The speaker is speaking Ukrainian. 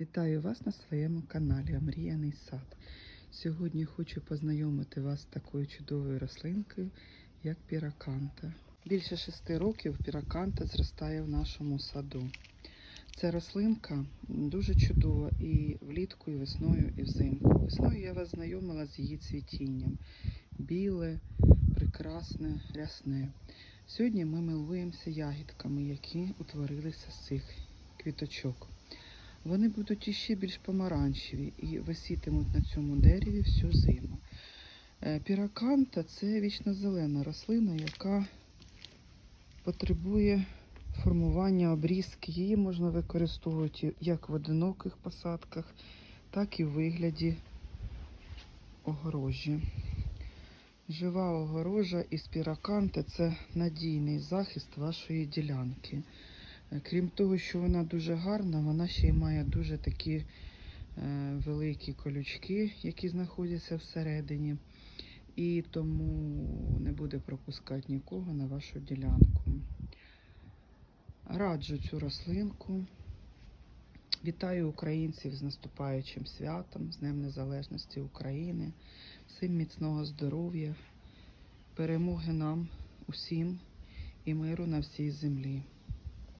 Вітаю вас на своєму каналі Омріяний сад. Сьогодні хочу познайомити вас з такою чудовою рослинкою, як піраканта. Більше шести років піраканта зростає в нашому саду. Ця рослинка дуже чудова і влітку, і весною, і взимку. Весною я вас знайомила з її цвітінням. Біле, прекрасне, рясне. Сьогодні ми милуємося ягідками, які утворилися з цих квіточок. Вони будуть іще більш помаранчеві і висітимуть на цьому дереві всю зиму. Е, Піраканта це вічнозелена рослина, яка потребує формування обрізки. Її можна використовувати як в одиноких посадках, так і в вигляді огорожі. Жива огорожа із піраканти це надійний захист вашої ділянки. Крім того, що вона дуже гарна, вона ще й має дуже такі е, великі колючки, які знаходяться всередині, і тому не буде пропускати нікого на вашу ділянку. Раджу цю рослинку. Вітаю українців з наступаючим святом, з Днем Незалежності України, всім міцного здоров'я, перемоги нам усім і миру на всій землі.